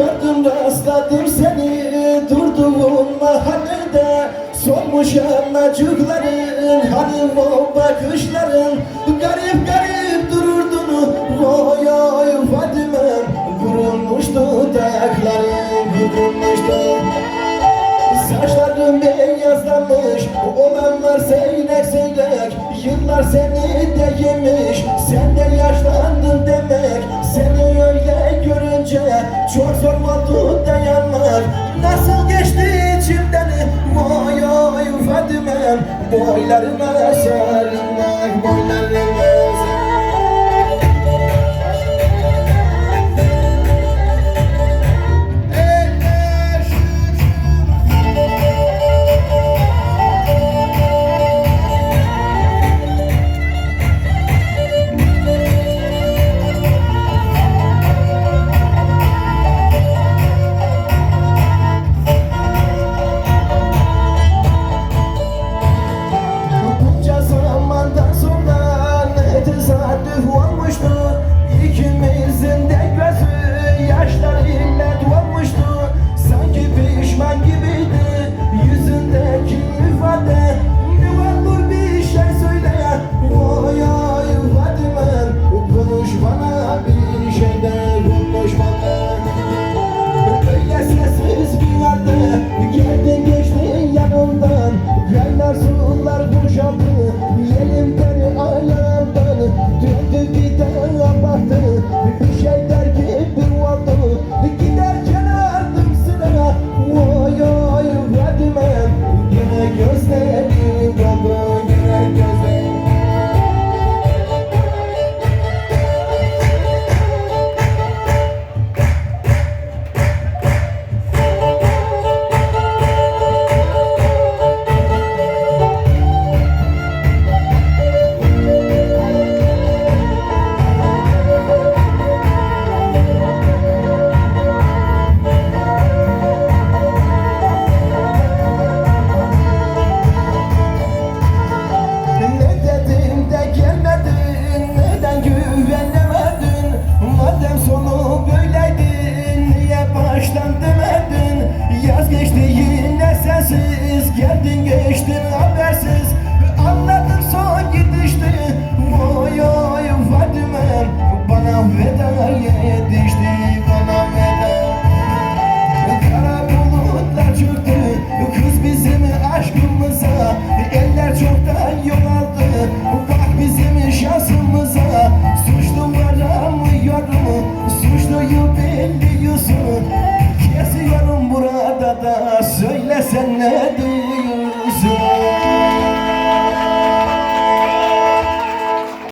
Gördüm rastladım seni durduğun mahallede. Solmuş anacıkların hani o bakışların. Garip garip dururdun Vay ay Fadime. Kurulmuş dudakların Kurulmuştu Saçların beyazlamış Olanlar seyrek seyrek Yıllar seni de yemiş Sen de yaşlandın demek. Seni öyle görünce Çok zor oldu dayanmak Nasıl geçti içimden? Vay ay Fadime Boylarına sarılmak Boylarına olmuştu ikimizin habersiz Geldin geçtin habersiz. Anladım